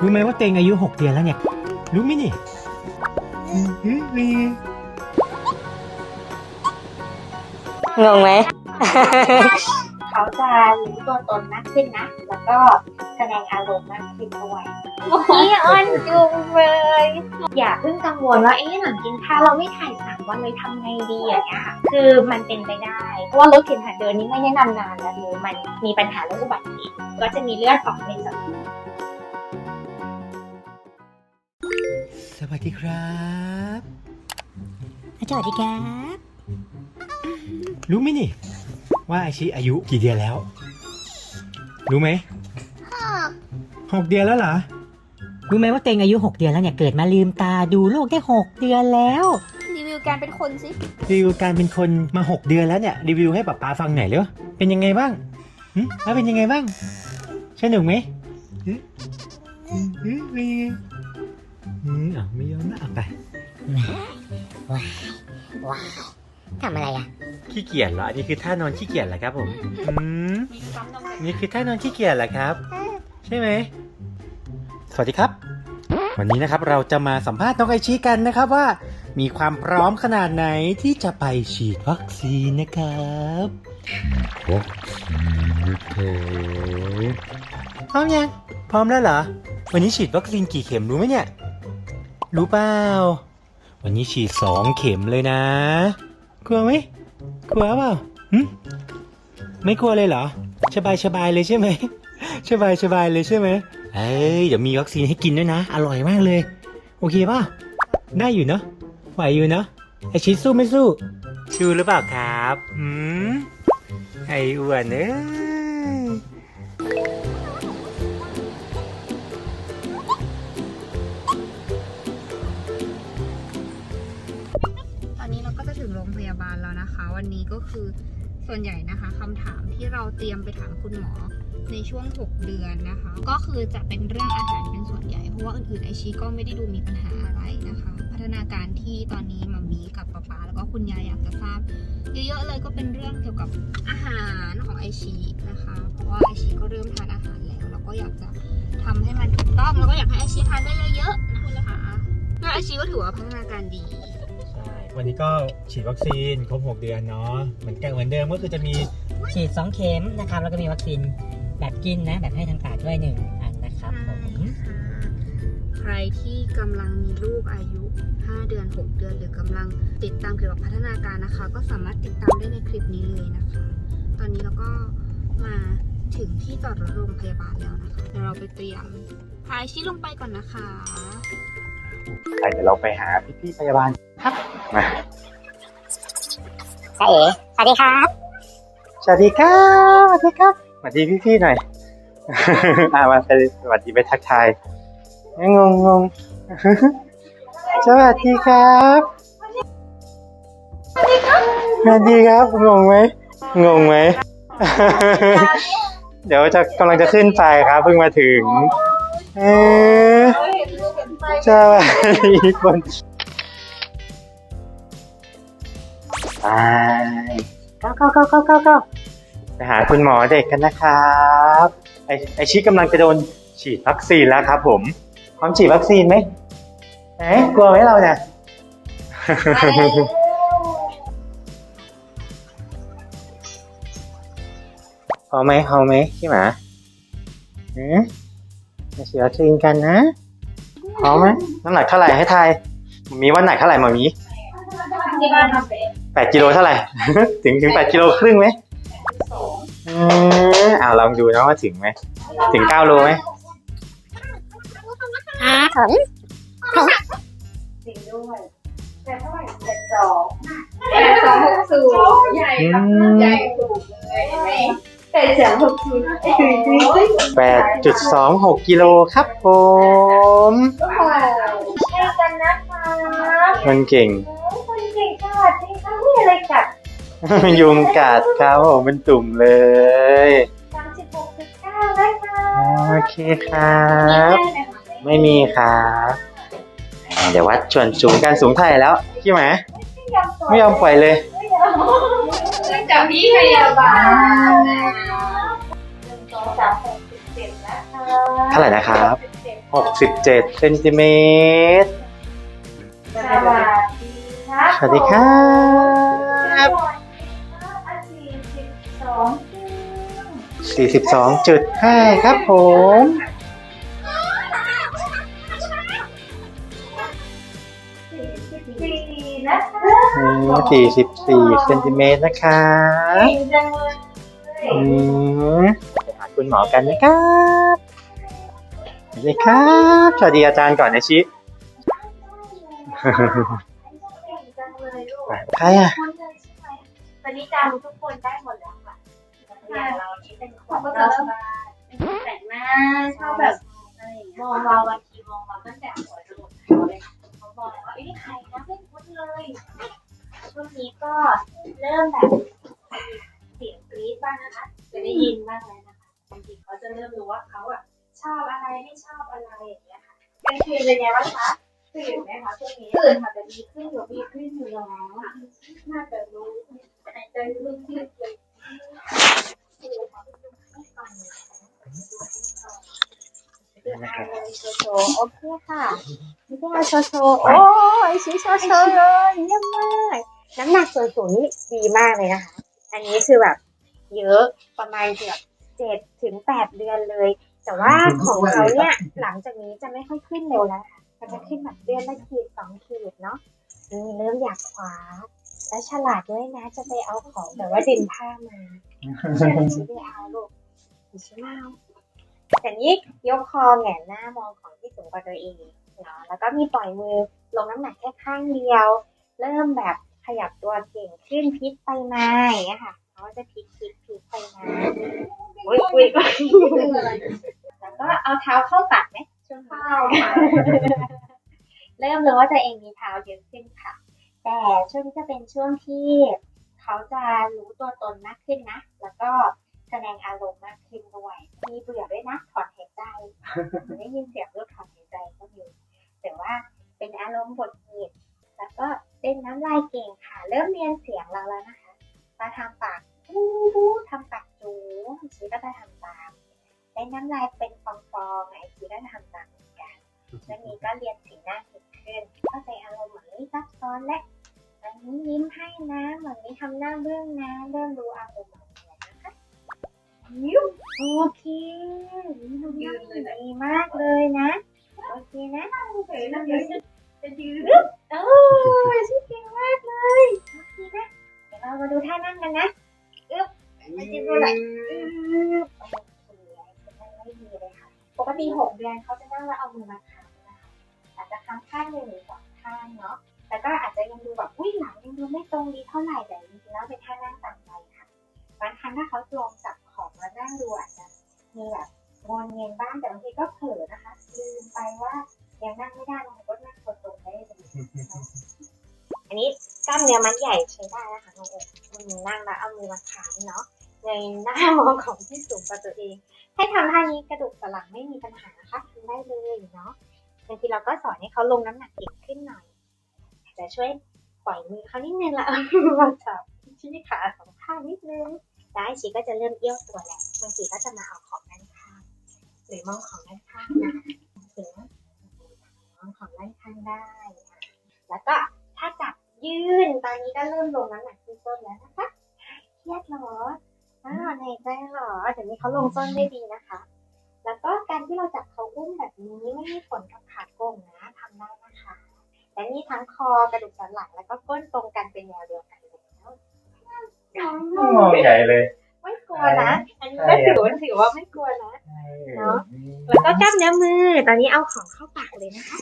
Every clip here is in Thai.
รู้ไหมว่าเตงอายุหกเดือนแล้วเนี่ย รู้ไหมนี่อืมอืมอืมงงไหม เขาจะรู้ตัวตนมากขึ้นนะ แล้วก็แสดงอารมณ์มากขึ้นด้วยนี่อ้อนจุงเลย อย่าเพิ่งกังวลว่าเอ๊ะหลังกินข้าวเราไม่ถ่ายสามวันเลยทำไงดีอย่างเงี้ยค่ะ คือมันเป็นไปได้ เพราะว่ารถเข็นหัดเดินนี่ไม่แนะนำนานแล้วคือมันมีปัญหาเรื่องอุบัติเหตุก็จะมีเลือดออกในสมอง สวัสดีครับสวัสดีครับ รู้ไหมนี่ ว่าไอชิอายุกี่เดือนแล้ว รู้ไหมหกเดือนแล้วเหรอ รู้ไหมว่าเตงอายุ 6 เดือนแล้วเนี่ย เกิดมาลืมตาดูโลกได้ 6 เดือนแล้ว รีวิวการเป็นคนสิ รีวิวการเป็นคนมาหกเดือนแล้วเนี่ย รีวิวให้ป๊าป๊าฟังหน่อยเร็วเป็นยังไงบ้างหึแล้วเป็นยังไงบ้างสนุกไหมหึหึหึเป็นยังไง หึอะไม่ยอมนะอะไปว้าวว้าวทำอะไรอะ ขี้เกียจเหรออันนี้คือท่านอนขี้เกียจเหรอครับผมอืมนี่คือท่านอนขี้เกียจเหรอครับ ใช่ไหมสวัสดีครับ วันนี้นะครับเราจะมาสัมภาษณ์น้องไอชีกันนะครับว่า มีความพร้อมขนาดไหนที่จะไปฉีดวัคซีนนะครับวัคซีนนะครับพร้อมยังพร้อมแล้วเหรอวันนี้ฉีดวัคซีนกี่เข็มรู้ไหมเนี่ย รู้เปล่า วันนี้ฉีดสองเข็มเลยนะ กลัวไหมกลัวเปล่าหึไม่กลัวเลยเหรอ สบายสบายเลยใช่ไหมสบายสบายเลยใช่ไหมเอ้ยเดี๋ยวมีวัคซีนให้กินด้วยนะ อร่อยมากเลย โอเคป่ะ ได้อยู่เนาะไหวอยู่เนาะไอชิดสู้ไม่สู้สู้หรือเปล่าครับหืม ไออ้วนเอ้ย ส่วนใหญ่นะคะคำถามที่เราเตรียมไปถามคุณหมอในช่วง 6 เดือนนะคะ ก็คือจะเป็นเรื่องอาหารเป็นส่วนใหญ่ เพราะว่าอื่นๆไอชีก็ไม่ได้ดูมีปัญหาอะไรนะคะ พัฒนาการที่ตอนนี้มามีกับป๊าป๊าแล้วก็คุณยายอยากจะทราบ เยอะๆเลยก็เป็นเรื่องเกี่ยวกับอาหารของไอชีนะคะ เพราะว่าไอชีก็เริ่มทานอาหารแล้วแล้วก็อยากจะทำให้มันถูกต้องแล้วก็อยากให้ไอชีทานได้เยอะๆนะคะแล้วไอชีก็ถือว่าพัฒนาการดี วันนี้ก็ฉีดวัคซีนครบ 6 เดือนเนาะเหมือนกันเหมือนเดิมก็คือจะมีฉีด 2 เข็มนะครับ แล้วก็มีวัคซีนแบบกินนะ แบบให้ทางปากด้วยหนึ่งอันนะครับผมใครที่กำลังมีลูกอายุ 5 เดือน 6 เดือน หรือกำลังติดตามเกี่ยวกับพัฒนาการนะคะ ก็สามารถติดตามได้ในคลิปนี้เลยนะคะ ตอนนี้เราก็มาถึงที่จอดรถโรงพยาบาลแล้วนะคะเดี๋ยวเราไปเตรียมพายชี้ลงไปก่อนนะคะไปเดี๋ยวเราไปหาพี่ๆพยาบาล ครับมาสวัสดีครับ สวัสดีครับ สวัสดีครับ สวัสดีพี่ๆหน่อย อ่ามาไปสวัสดีไปทักทาย งงงงสวัสดีครับ สวัสดีครับ งงไหม งงไหม เดี๋ยวจะกำลังจะขึ้นไปครับเพิ่งมาถึง เอ๊ะสวัสดีคน ไป go go go go go go ไปหาคุณหมอเด็กกันนะครับ ไอไอชิกำลังจะโดนฉีดวัคซีนแล้วครับผมพร้อมฉีดวัคซีนไหมเอ๊ะกลัวไหมเราเนี่ยพอไหมพอไหมพี่หมาเอ๊ะมาฉีดวัคซีนกันนะพอไหมน้ำหนักเท่าไหร่ให้ทายมีว่าหนักเท่าไหร่หมามีที่บ้านทำเป็นแป ดกิโลเท่าไหร่ ถึงถึงแปดกิโลครึ่งไหมเอออ่าลองดูนะว่าถึงไหม ถึงเก้าโลไหมอ่าผมจริงด้วยแต่เท่าไหร่เจ็ดสองแปดสองหกศูนย์ใหญ่อืใหญ่มถูกเลยเห็นไหมแปดสองหกศูนย์เอ้ยแปดจุดสองหกกิโลครับผมใช่กันนะคะมันเก่ง คุณเก่งสวัสดีค่ะนี่อะไรกัด ยุงกัดครับผมเป็นตุ่มเลยสามสิบหกจุดเก้านะคะโอเคครับ ไม่มีครับอ่าเดี๋ยววัดส่วนสูงการสูงเท่าไหร่แล้วพี่หมาไม่ยอมปล่อยเลยจากพี่พยาบาลนะหนึ่งสองสามหกสิบเจ็ดนะคะเท่าไหร่นะครับสิบเจ็ด67เซนติเมตรสวัสดีครับสวัสดีครับ 42.5 ครับผมสี่นะคะนี่44เซนติเมตรนะครับเก่งจังเลยอืมไปหาคุณหมอกันนะครับสวัสดีครับ สวัสดีอาจารย์ก่อนนะชิเก่งจังเลยลูกใครอะคนเลยใช่ไหมตอนนี้จำทุกคนได้หมดแล้ว ค่ะเรียนเรานี่เป็นคนก็จะแบบแต่งหน้าชอบแบบมองเราบางทีมองเราตั้งแต่หัวจรดเท้าเลยเขาบอกว่าไอ้ยนี่ใครนะไม่คุ้นเลยช่วงนี้ก็เริ่มแบบเสียงกรี๊ดบ้างนะคะจะได้ยินบ้างแล้วนะคะบางทีเขาจะเริ่มรู้ว่าเขาอะชอบอะไรไม่ชอบอะไรอย่างเงี้ยค่ะเป็นคืนเป็นไงบ้างคะตื่นไหมคะช่วงนี้ตื่นค่ะแต่ดีขึ้นอยู่ดีขึ้นอยู่แล้วน่าจะรู้หายใจลึกๆเลย โชว์โอเคค่ะนี่ก็โชโชโอ้ยชี้โชโชเลยเยี่ยมมากน้ำหนักส่วนสูงนี่ดีมากเลยนะคะ อันนี้คือแบบ เยอะประมาณเกือบเจ็ดถึงแปดเดือนเลย แต่ว่าของเขาเนี่ยหลังจากนี้จะไม่ค่อยขึ้นเร็วแล้วค่ะมันจะขึ้นแบบเดือนละขีดสองขีดเนาะนี่เริ่มอยากคว้าแล้วฉลาดด้วยนะจะไปเอาของแบบว่าดินผ้ามา ใช่ชิไปเอาลูกชิมาเอาแต่นี้ยกคอแหงนหน้ามองของที่สูงกว่าตัวเองเนาะแล้วก็มีปล่อยมือลงน้ำหนักแค่ข้างเดียว เริ่มแบบขยับตัวเก่งขึ้นพลิกไปมาอย่างเงี้ยค่ะเขาจะพลิกพลิกพลิกไปมาอุ้ยอุ้ยแล้วก็เอาเท้าเข้าปากไหมช่วงเข้าเริ่มรู้ว่าตัวเองมีเท้าเยอะขึ้นค่ะ แต่ช่วงนี้จะเป็นช่วงที่เขาจะรู้ตัวตนมากขึ้นนะ แล้วก็แสดงอารมณ์มากขึ้นด้วย มีเบื่อด้วยนะถอนหายใจได้ยินเสียงลูกถอนหายใจก็มีแต่ว่าเป็นอารมณ์บดหงิดแล้วก็เล่นน้ำลายเก่งค่ะ เริ่มเรียนเสียงเราแล้วนะคะมาทำปากบู๊บู๊ทำปากจูชีก็จะทำตามเล่นน้ำลายเป็นฟองๆไอชีก็จะทำตามเหมือนกันช่วงนี้ก็เรียนสีหน้าเก่งขึ้นเข้าใจอารมณ์เหมือนนี้ซับซ้อนและอันนี้ยิ้มให้นะเหมือนนี้ทำหน้าเบื้องนะเริ่มรู้อารมณ์ โอเคยืนเลยดีมากเลยนะ โอเคนะเฉยๆนะจะยืนโอ้ยชิเก่งมากเลยโอเคนะเดี๋ยวเรามาดูท่านั่งกันนะอึ๊บมาจิ้มดูหน่อยอึ๊บโอเคนั่งไม่ดีเลยค่ะ ปกติหกเดือนเขาจะนั่งแล้วเอามือมาค้ำนะคะอาจจะค้ำข้างหนึ่งหรือสองข้างเนาะแต่ก็อาจจะยังดูแบบอุ้ยหลังยังดูไม่ตรงดีเท่าไหร่แต่จริงๆแล้วเป็นท่านั่งต่ามใจค่ะบางครั้งถ้าเขาลองจับ ของมานั่งดูอาจจะมีแบบงอนเงียนบ้างแต่บางทีก็เผลอนะคะ ลืมไปว่ายังนั่งไม่ได้บางคนก็นั่งตัวตรงได้เลยอันนี้กล้ามเนื้อมัดใหญ่ใช้ได้นะคะน้องเอ๋อืมนั่งแล้วเอามือมาค้ำเนาะในหน้ามองของที่สูงกว่าตัวเอง ให้ทำท่านี้กระดูกสันหลังไม่มีปัญหานะคะทำได้เลยเนาะบางทีเราก็สอนให้เขาลงน้ำหนักเก่งขึ้นหน่อยแต่ช่วยปล่อยมือเขานิดนึงล้วเอามือมาจับที่ขาสองข้างนิดนึง ไอชีก็จะเริ่มเอี้ยวตัวแล้วบางทีก็จะมาเอาของด้านข้างหรือมองของด้านข้างนะถึงมองของด้านข้างได้ แล้วก็ถ้าจับยืนตอนนี้ก็เริ่มลงน้ำหนักที่ต้นแล้วนะคะเครียดหรออ่าในใจหรอเดี๋ยวนี้เขาลงต้นได้ดีนะคะ แล้วก็การที่เราจับเขาอุ้มแบบนี้ไม่มีผลกับขาโก่งนะทำได้นะคะและนี่ทั้งคอกระดูกสันหลังแล้วก็ก้นตรงกันเป็นแนวเดียวกัน มองใหญ่เลยไม่กลัวนะ อันนี้ก็ถือว่าถือว่าไม่กลัวนะเนอะแล้วก็กล้ามเนื้อมือ ตอนนี้เอาของเข้าปากเลยนะคะ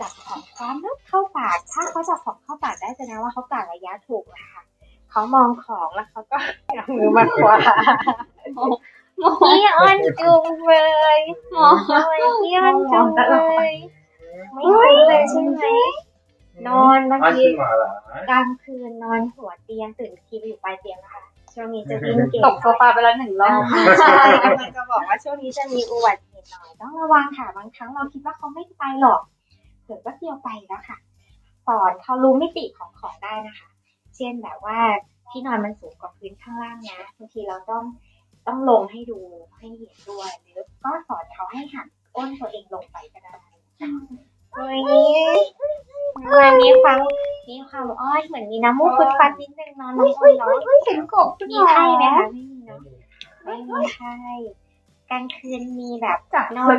จับของพร้อมแล้วเข้าปาก ถ้าเขาจับของเข้าปากได้แสดงว่าเขากะระยะถูกแล้วค่ะเขามองของแล้วเขาก็เอามือมาคว้านี่อ้อนจุงเลยโอ้ยนี่อ้อนจุงเลย ไม่คุ้นเลยใช่ไหม นอนบางอันทีขึ้นมาเหรอกลางคืนนอนหัวเตียงตื่นอีกทีไปอยู่ปลายเตียงนะคะช่วงนี้จะวิ่งเก่งตกโซฟาไปแล้วหนึ่งรอบใช่กำลังจะบอกว่าช่วงนี้จะมีอุบัติเหตุหน่อย ต้องระวังค่ะบางครั้งเราคิดว่าเขาไม่ไปหรอกเผื่อก็เที่ยวไปแล้วค่ะสอนเขารู้มิติของของได้นะคะ เช่นแบบว่าที่นอนมันสูงกว่าพื้นข้างล่างนะบางทีเราต้องต้องลงให้ดูให้เห็นด้วยหรือก็สอนเขาให้หันก้นตัวเองลงไปก็ได้ วันนี้วันนี้ความมีความอ้อยเหมือนมีน้ำมูกฟุดฟัดนิดนึงเนอนน้องอ้อยเนาะเห็นกบมีไข้ไหมคะไม่มีเนาะไม่มีไข้กลางคืนมีแบบจากนอน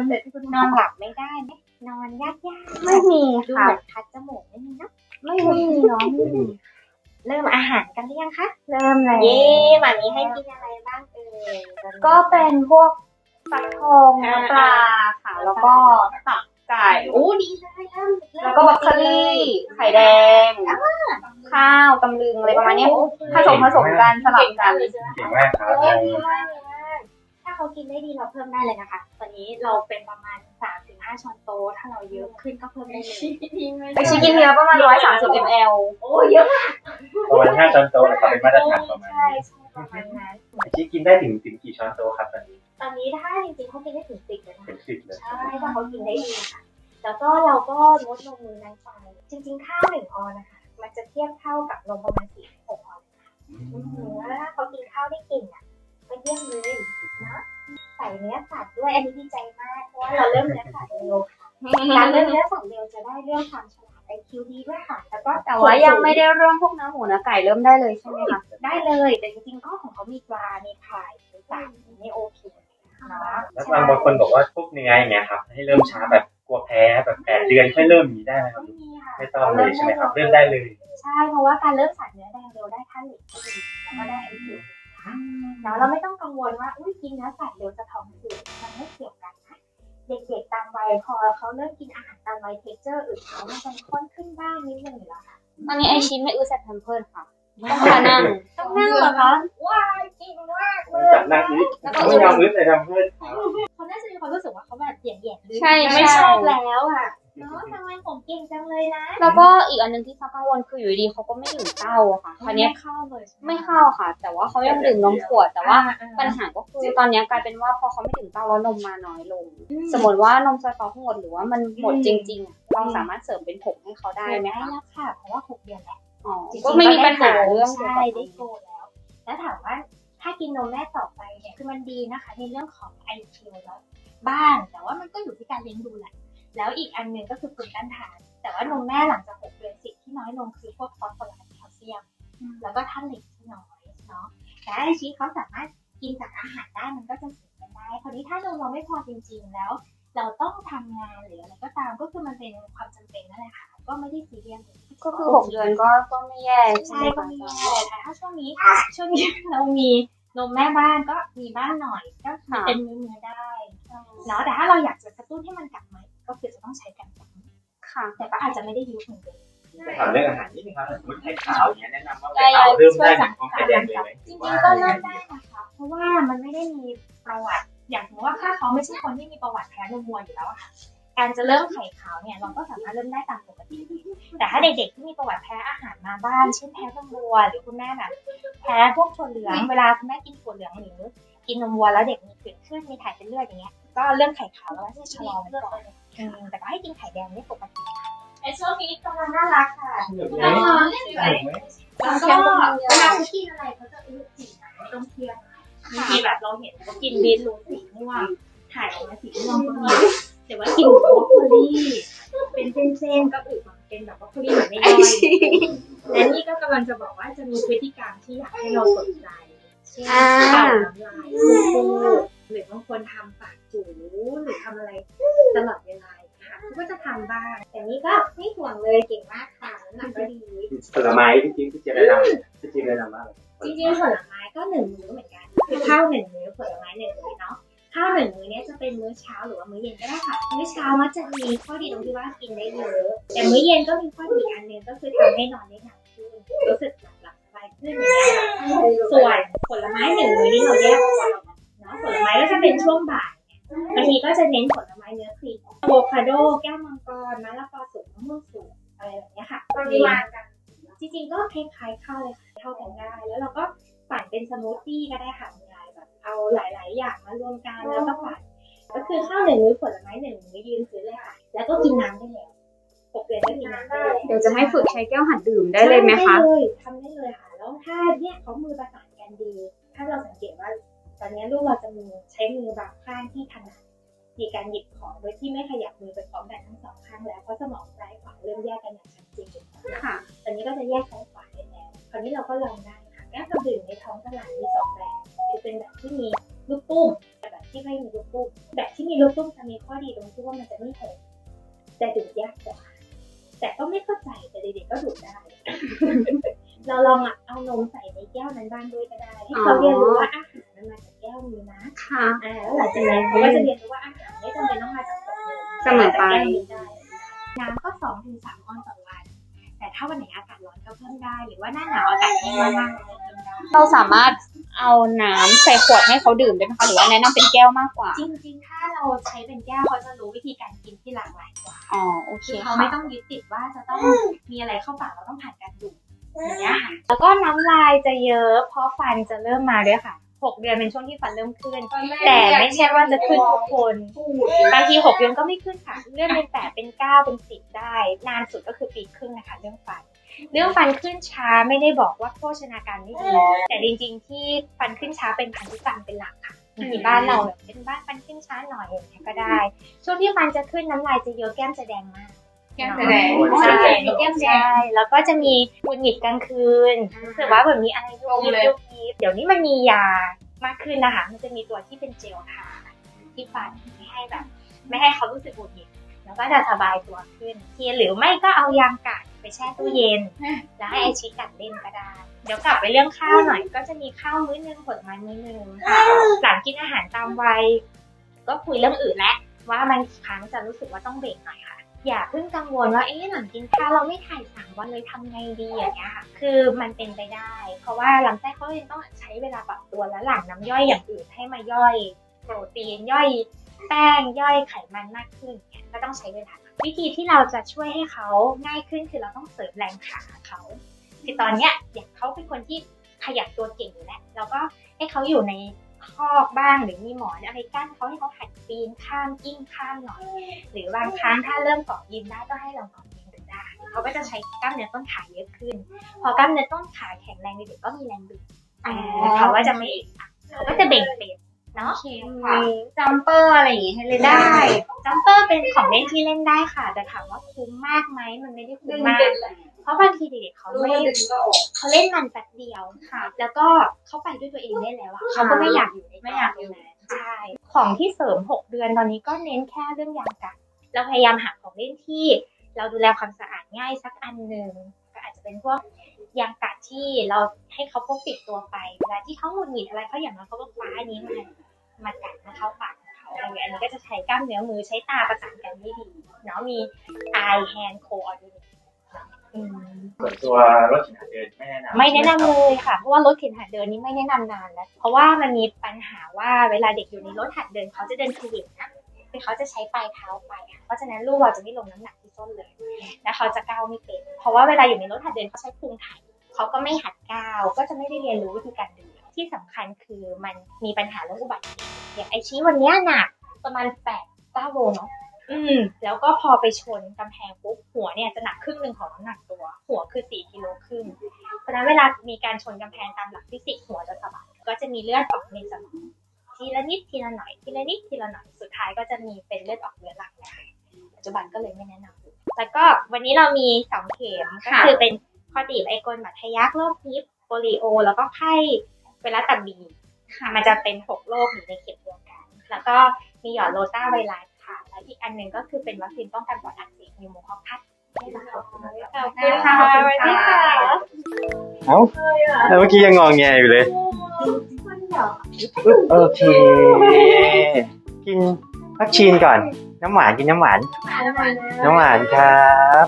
นอนหลับไม่ได้ไหมนอนยากๆไม่มีดูค่ะเหมือนคัดจมูกไม่มีเนาะไม่มีเนาะไม่มีเริ่มอาหารกันหรือยังคะ เริ่มแล้วเย้หมามีให้กินอะไรบ้างเอ่ยตอนนี้ก็เป็นพวกฟักทองเนื้อปลาค่ะ แล้วก็ตับ ไก่โอ้ดีเลยเริ่มเริ่มแล้วก็บัคเคอรี่ไข่แดง ข้าวตำลึงอะไรประมาณเนี้ยผสมผสมกันสลับกัน เก่งมากครับเย้ดีมากดีมากถ้าเขากินได้ดีเราเพิ่มได้เลยนะคะตอนนี้เราเป็นประมาณสามถึงห้าช้อนโต๊ะถ้าเราเยอะขึ้นก็เพิ่มได้เลยไอชิกินเนื้อประมาณร้อยสามสิบมลโอ้เยอะมากประมาณห้าช้อนโต๊ะนะครับเป็นมาตรฐานประมาณใช่นี้ใช่ประมาณนั้นอาชีกินได้ถึงถึงกี่ช้อนโต๊ะครับตอนนี้ ตอนนี้ถ้าจริงๆเขากินได้ถึงสิบเลยนะเป็คะนสิบเลยใช่ถ้าเขากินได้ดีค่ะแล้วก็เราก็งดนมมือนั้นไปจริง ๆ ข้าวหนึ่งออนนะคะ มันจะเทียบเท่ากับนมประมาณสี่ถึงหกออนอืมแล้วถ้าเขากินข้าวได้เก่งอะก็เยี่ยมเลยนะใส่เนื้อสัตว์ด้วยอันนี้ดีใจมากเพราะว่าเราเริ่มเนื้อสัตว์เร็วค่ะการเริ่มเนื้อสัตว์เร็วจะได้เรื่องความฉลาดไอคิวดีด้วยค่ะแล้วก็แต่ว่ายังไม่ได้เริ่มพวกเนื้อหมูเนื้อไก่เริ่มได้เลยใช่ไหมคะได้เลยแต่จริงๆก็ของเขามีปลา มีไข่มีสัตว์นี่โอเคเนาะ แล้วบางบางคนบอกว่าพวกเนื้ออย่างเงี้ยครับ ให้เริ่มช้าแบบกลัวแพ้แบบแปดเดือนค่อยเริ่มมีได้ไหมครับไม่มีค่ะไม่ต้องเลยใช่ไหมครับ เริ่มได้เลยใช่เพราะว่าการเริ่มสัตว์เนื้อแดงเร็วได้ค่าเหล็กก็ดีแล้วก็ได้ไอคิวเนาะเราไม่ต้องกังวลว่าอุ้ยกินเนื้อสัตว์เร็วจะท้องอืดมันไม่เกี่ยวกันนะเด็กๆตามวัยพอเขาเริ่มกินอาหารตามวัยเทคเจอร์อื่นเขามันจะข้นขึ้นบ้างนิดนึงอยู่แล้วค่ะตอนนี้ไอชินไม่อื้อแซดแพมเพิร์ดค่ะ ต้องมานั่ง ต้องนั่งเหรอคะว้ายจริงมากเลยจับนั่งนิดไม่ยอมอึดเลยทำเพื่อเขาน่าจะมีความรู้สึกว่าเขาแบบเหยียดเหยียดๆใช่ไม่ใช่ชอบแล้วอะเนาะทำไมผมเก่งจังเลยนะ แล้วก็อีกอันหนึงที่เขากังวลคืออยู่ดีๆเขาก็ไม่ดื่มเต้าอะค่ะคราวเนี้ยเข้าเลยใช่หไม่เข้าค่ะ แต่ว่าเขายังดื่มนมขวด แต่ว่าอ่อ่ปัญหาก็คือตอนเนี้ยกลายเป็นว่าพอเขาไม่ดื่มเต้าแล้วนมมาน้อยลง สมมติว่านมสต๊อกหมดหรือว่ามันหมดจริงๆอะเราสามารถเสริมเป็นผงให้เขาได้ไหมได้คะแล้วค่ะเพราะว่าหกเดือนแล้วอ๋อจริงๆ ก็ไม่มีปัญหาเรื่องใช่เกี่ยวกับได้โกแล้ว แล้วถามว่าถ้ากินนมแม่ต่อไปเนี่ยคือมันดีนะคะ ในเรื่องของไอคิวแล้วบ้าง แต่ว่ามันก็อยู่ที่การเลี้ยงดูแหละ แล้วอีกอันหนึ่งก็คือภูมิต้านทาน แต่ว่านมแม่หลังจากหกเดือนสิ่งที่น้อยลงคือพวกฟอสฟอรัสแคลเซียม แล้วก็ธาตุเหล็กที่น้อยเนาะแต่ไอชีสเขาสามารถกินจากอาหารได้มันก็จะเสริมกันได้คราวนี้ถ้านมเราไม่พอจริง ๆ แล้ว เราต้องทำงานหรืออะไรก็ตามก็คือมันเป็นความจำเป็นนั่นแหละค่ะก็ไม่ได้ซีเรียสเลย ก็คือหกเดือนก็ก็ไม่แย่ใช่ใช่ก็ไหมมีคะแต่ถ้าช่วงนี้ช่วงนี้เรามีนมแม่บ้านก็มีบ้านหน่อยก็คือเป็นมือมือๆได้เนาะแต่ถ้าเราอยากจะกระตุ้นให้มันกลับมาก็คือจะต้องใช้กันซ้ค่ะำแต่ก็อาจจะไม่ได้ยุบเหมือนเดิมจะถามเรื่องอาหารนิดนึงครับสมมติไข่ขาวอย่างเงี้ยแนะนำว่าไข่ขาวเริ่มได้เหมือนของไข่แดงเลยไหมจริงๆก็เริ่มได้นะคะ เพราะว่ามันไม่ได้มีประวัติอย่างสมมติว่าถ้าเขาไม่ใช่คนที่มีประวัติแพ้นมวัวอยู่แล้วอะค่ะ การจะเริ่มไข่ขาวเนี่ยเราก็สามารถเริ่มได้ตามปกติ แต่ถ้าเด็กๆที่มีประวัติแพ้อาหารมาบ้างเช่นแพ้นมวัวหรือคุณแม่แบบแพ้พวกถั่วเหลืองเวลาคุณแม่กินถั่วเหลืองหรือกินนมวัวแล้วเด็กมีผื่นขึ้นมีถ่ายเป็นเลือดอย่างเงี้ยก็เรื่องไข่ขาวแล้วก็จะชะลอไว้ก่อนอืมแต่ก็ให้กินไข่แดงไม่ปกติไอช่วงนี้กำลังน่ารักค่ะแล้วก็เวลาเขากินอะไรเขาจะอื้อสีนะไม่ต้องเทียบบางทีแบบเราเห็นเขากินบีทรูทสีม่วงถ่ายออกมาสีม่วงก็มี แต่ว่ากินบรอกโคลี่เป็นเส้นๆก็อึมาเป็นแบบบรอกโคลี่เหมือนไม่ย่อยและนี่ก็กำลังจะบอกว่าจะมีพฤติกรรมที่อยากให้เราสนใจเช่นอ่าเป่าน้ำลายฟูๆหรือบางคนทำปากจูหรือทำอะไรตลอดเวลาค่ะเขาก็จะทำบ้าง แต่นี่ก็ไม่ห่วงเลยเก่งมากค่ะน้ำหนักก็ดีผลไม้ที่จริงที่จะแนะนำที่จริงแนะนำว่าอะไรจริงๆผลไม้ก็หนึ่งมื้อเหมือนกันคือข้าวหนึ่งมื้อผลไม้หนึ่งมื้อเนาะ ข้าวหนึ่งมื้อเนี้ยจะเป็นมื้อเช้าหรือว่ามื้อเย็นก็ได้ค่ะ มื้อเช้ามันจะมีข้อดีตรงที่ว่ากินได้เยอะ แต่มื้อเย็นก็มีข้อดีอันหนึงก็คือทำให้นอนได้นานขึ้นรู้สึกหลับหลับสบายขึ้นอย่างเงี้ยค่ะส่วนผลไม้หนึ่งมื้อนี่เราแยกออกมาเนาะผลไม้ก็จะเป็นช่วงบ่ายบางทีก็จะเน้นผลไม้เนื้อครีมอะโวคาโด แก้วมังกรมะละกอสุกมะม่วงสุกอะไรแบบเนี้ยค่ะปริมาณกันจริงๆก็คล้ายๆข้าวเลยค่ะเท่ากันได้ แล้วเราก็ปั่นเป็นสมูทตี้ก็ได้ค่ะคุณยายแบบ เอาหลาย ๆ อย่างมารวมกันแล้วก็ปั่นก็คือข้าวหนึ่งมื้อผลไม้หนึ่งมื้อยืนซื้อเลยค่ะ แล้วก็กินน้ำได้แล้วปกเดือนก็กินน้ำได้เดี๋ยวจะให้ฝึกใช้แก้วหัดดื่มได้เลยไหมคะได้เลยทำได้เลยค่ะ แล้วถ้าเนี่ยเขามือประสานกันดี ถ้าเราสังเกตว่าตอนนี้ลูกเราจะมีใช้มือบางข้างที่ถนัดมีการหยิบของโดยที่ไม่ขยับมือไปพร้อมกันทั้งสองข้างแล้วเพราะสมองซ้ายขวาเริ่มแยกกันอย่างชัดเจนค่ะ ตอนนี้ก็จะแยกซ้ายขวาได้แล้วคราวนี้เราก็ลองได้ ค่ะแก้วกระดื่มในท้องตลาดมีสองแบบคือเป็นแบบที่มีลูกตุ้มกับแบบที่ไม่มีลูกตุ้มแบบที่มีลูกตุ้มจะมีข้อดีตรงที่ว่ามันจะไม่หกแต่ดื่มยากกว่าแต่ก็ไม่เข้าใจแต่เด็กๆก็ดื่มได้ เราลองอะเอานมใส่ในแก้วนั้นบ้างด้วยก็ได้ให้เขาเรียนรู้ว่าอาหารมันมาจากแก้วนี้นะค่ะอ่าแล้วหลังจากนั้นเขาก็จะเรียนรู้ว่าอาหารไม่จำเป็นต้องมาจากขวดนมเสมอไปาจากแก้วนี้ได้น้ำก็สองถึงสามออนต่อวันแต่ ถ้าวันไหนอากาศร้อนก็เพิ่มได้ หรือว่าหน้าหนาวอากาศแห้งมากๆก็เพิ่มได้เราสามารถเอาน้ำใส่ขวดให้เขาดื่มได้ไหมคะหรือว่าแนะนำเป็นแก้วมากกว่าจริงๆ ถ้าเราใช้เป็นแก้วเขาจะรู้วิธีการกินที่หลากหลายกว่าอ๋อโอเคคือเขาค่ะไม่ต้องยึดติดว่าจะต้องมีอะไรเข้าปากเราต้องผ่านการดูดอย่างเงี้ยค่ะ แล้วก็น้ำลายจะเยอะเพราะฟันจะเริ่มมาด้วยค่ะ หกเดือนเป็นช่วงที่ฟันเริ่มขึ้น แต่ไม่ใช่ว่าจะขึ้นทุกคนบางทีหกเดือนก็ไม่ขึ้นค่ะ เลื่อนเป็นแปดเป็นเก้าเป็นสิบได้ นานสุดก็คือปีครึ่งนะคะ เรื่องฟัน เรื่องฟันขึ้นช้าไม่ได้บอกว่าโภชนาการไม่ดีแต่จริง ๆ ที่ฟันขึ้นช้าเป็นพันธุกรรมเป็นหลักค่ะที่บ้านเราแบบเป็นบ้านฟันขึ้นช้าหน่อยอย่างเงี้ยก็ได้ ช่วงที่ฟันจะขึ้นน้ำลายจะเยอะแก้มจะแดงมาก แก้มจะแดงใช่แก้มแดงแล้วก็จะมีหงุดหงิดกลางคืนรู้สึกว่าแบบมีอะไรยุบยิบยุบยิบเดี๋ยวนี้มันมียามากขึ้นนะคะ มันจะมีตัวที่เป็นเจลทาที่ฟันไม่ให้แบบ ไม่ให้เขารู้สึกหงุดหงิดแล้วก็จะสบายตัวขึ้นทีหรือไม่ก็เอายางกัดไปแช่ตู้เย็น แล้วให้ไอชิกัดเล่นก็ได้ เดี๋ยวกลับไปเรื่องข้าวหน่อย ก็จะมีข้าวมื้อนึงผลไม้มื้อนึงค่ะหลังกินอาหารตามวัยก็คุยเรื่องอื่นแล้วว่ามันครั้งจะรู้สึกว่าต้องเบรกหน่อยค่ะ อย่าเพิ่งกังวลว่าเอ๊ะหลังกินข้าวเราไม่ถ่ายสามวันเลยทำไงดีอย่างเงี้ยค่ะคือมันเป็นไปได้ เพราะว่าลำไส้เขายังต้องใช้เวลาปรับตัวและหลั่งน้ำย่อยอย่างอื่นให้มาย่อยโปรตีนย่อยแป้งย่อยไขมันมากขึ้นเนี่ยก็ต้องใช้เวลา วิธีที่เราจะช่วยให้เขาง่ายขึ้นคือเราต้องเสริมแรงขาเขาคือตอนเนี้ยอย่างเขาเป็นคนที่ขยับตัวเก่งอยู่แล้วเราก็ให้เขาอยู่ใน คอกบ้าง หรือมีหมอนอะไรกั้นเขาให้เขาหัดปีนข้ามกิ้งข้ามหน่อย หรือบางครั้งถ้าเริ่มเกาะยืนได้ก็ให้ลองเกาะยืนดูได้เขาก็จะใช้กล้ามเนื้อต้นขาเยอะขึ้น พอกล้ามเนื้อต้นขาแข็งแรงเด็กก็มีแรงดึงเขาก็จะไม่อึดอัดเขาก็จะเบ่งเบน เนาะมีจัมเปอร์อะไรอย่างงี้ให้เล่นได้จัมเปอร์เป็นของเล่นที่เล่นได้ค่ะ แต่ถามว่าคุ้มมากไหมมันไม่ได้คุ้มมาก เพราะบางทีเด็กๆเขาไม่เขาเล่นมันแป๊บเดียวค่ะ แล้วก็เขาไปด้วยตัวเองได้แล้วอะเขาก็ไม่อยากอยู่ในไม่อยากอยู่ใช่ของที่เสริม 6 เดือนตอนนี้ก็เน้นแค่เรื่องยางกัดเราพยายามหาของเล่นที่ เราดูแลความสะอาดง่ายสักอันหนึ่งก็อาจจะเป็นพวกยางกัดที่เราให้เขาพกติดตัวไปเวลาที่เขาหงุดหงิดอะไรเขาอย่างน้อยเขาก็คว้าอันนี้มา มากัดมาเข้าปากของเขาอะไรอย่างเงี้ยอันนี้ก็จะใช้กล้ามเนื้อมือใช้ตาประสานกันได้ดีเนาะมี eye hand coordinate อืม ส่วนตัวรถเข็นเดินไม่แนะนำไม่แนะนำเลยค่ะ เพราะว่ารถเข็นหัดเดินนี่ไม่แนะนำนานแล้ว เพราะว่ามันมีปัญหาว่าเวลาเด็กอยู่ในรถหัดเดินเขาจะเดินทวินนะคือเขาจะใช้ปลายเท้าไปอะเพราะฉะนั้นลูกเราจะไม่ลงน้ำหนักที่ส้นเลย และเขาจะก้าวไม่เป็น เพราะว่าเวลาอยู่ในรถหัดเดินเขาใช้พุงไถ่ายเขาก็ไม่หัดก้าว ก็จะไม่ได้เรียนรู้วิธีการเดิน ที่สำคัญคือมันมีปัญหาเรื่องอุบัติเหตุอย่างไอชี้วันเนี้ยหนักประมาณแปดเก้าโลเนาะอืม แล้วก็พอไปชนกำแพงปุ๊บหัวเนี่ยจะหนักครึ่งหนึ่งของน้ำหนักตัว หัวคือสี่กิโลครึ่งเพราะฉะนั้นเวลามีการชนกำแพงตามหลักฟิสิกส์หัวจะสะบัดก็จะมีเลือดออกในสมองทีละนิดทีละหน่อยทีละนิดทีละหน่อยสุดท้ายก็จะมีเป็นเลือดออกเรื้อรังได้ปัจจุบันก็เลยไม่แนะนำแล้วก็วันนี้เรามีสองเข็มก็คือเป็นคอตีบไอกลบัตทะยักโรคฮิปโปลิโอ แล้วก็ไข้ เวลาตับบีค่ะมันจะเป็นหกโรคอยู่ในเข็มเดียวกัน แล้วก็มีหยอดโรต้าไวรัสค่ะ แล้วอีกอันหนึ่งก็คือเป็นวัคซีนป้องกันปอดอักเสบนิวโมคอคัสให้กับเขาขอบคุณค่ะสวัสดีค่ะเอ้าแล้วเมื่อกี้ยังงองแงอยู่เลยโอเค กินพักชีนก่อน น้ำหวานกินน้ำหวาน น้ำหวานครับ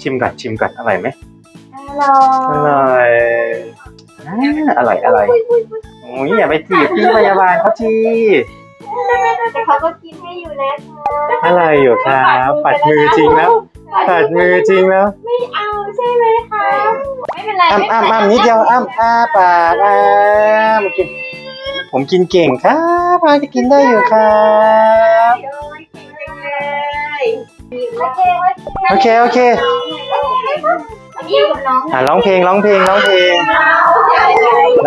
ชิมก่อนชิมก่อนอร่อยไหมอร่อยอร่อย อ่าอร่อยอร่อยโอ้ยอย่าไปจีบพี่พยาบาลเขาทีแต่เขาก็กินให้อยู่นะคะอร่อยอยู่ครับปัดมือจริงแล้วปัดมือจริงแล้ว ไม่เอาใช่ไหมคะไม่เป็นไรอ้ำอ้ำอ้ำนิดเดียวอ้ำอ้าปากอ้ำกินผมกินเก่งครับอาจะกินได้อยู่ครับโอเคโอเคโอเคโ À, อ่ะร้องเพลงร้องเพลงร้องเพลง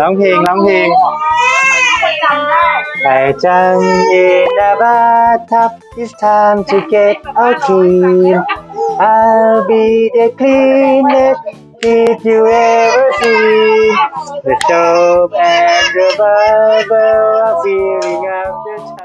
ร้องเพลงร้องเพลงแต่จังเอนาบาทับ it's time to get a clean I'll be the cleanest did you ever see. The soap and the bubble are filling up the